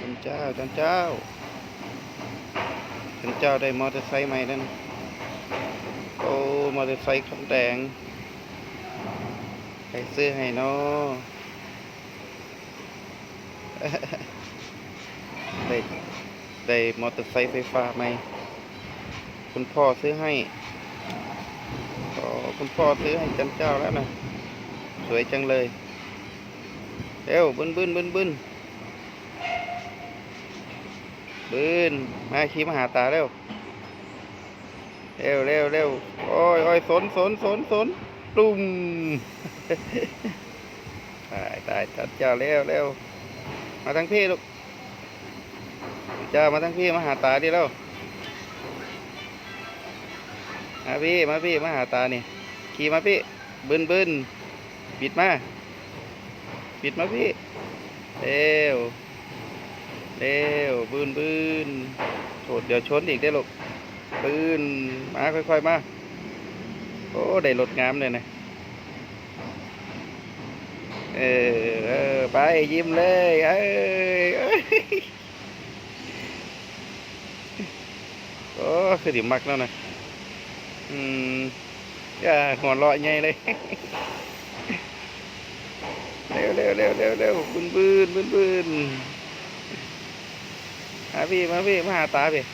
จันเจ้าจันเจ้าจันเจ้าได้มอเตอร์ไซค์ใหม่แล้วนโอ้มอเตอร์ไซค์คันแดงใครซื้อให้เนาะได้ได้มอเตอร์ไซค์ไฟฟ้าใหม่คุณพ่อซื้อให้อ๋อคุณพ่อซื้อให้จันเจ้าแล้วนะสวยจังเลยเร็วบึ้นบึ้นบึ้นบึ้น บึ้นมาขี่มาหาตาเร็ว เร็วเร็วเร็วโอ้ยโอ้ยสนสนสนสนตุ่มตายตายจันเจ้าเร็วเร็วมาทั้งพี่ลูกเจ้ามาทั้งพี่มาหาตาดิแล้วมาพี่มาพี่มาหาตานี่ขี่มาพี่บึ้นบึ้นปิดมาปิดมาพี่เร็ว เร็วบึ้นบึ้นโถดเดี๋ยวชนอีกได้อลูกบึ้นมาค่อยๆมา โอ้ได้รถงามเลยนะเออเออไปยิ้มเลยเอ้ยเอ้ยโอ้คือดิมักแล้วนะอืมอย่าหัวเราะใหญ่เลยเร็วเร็วเร็วเร็วเร็วบืนบืนบืนบืน มาพี่มาพี่มาหาตาพี่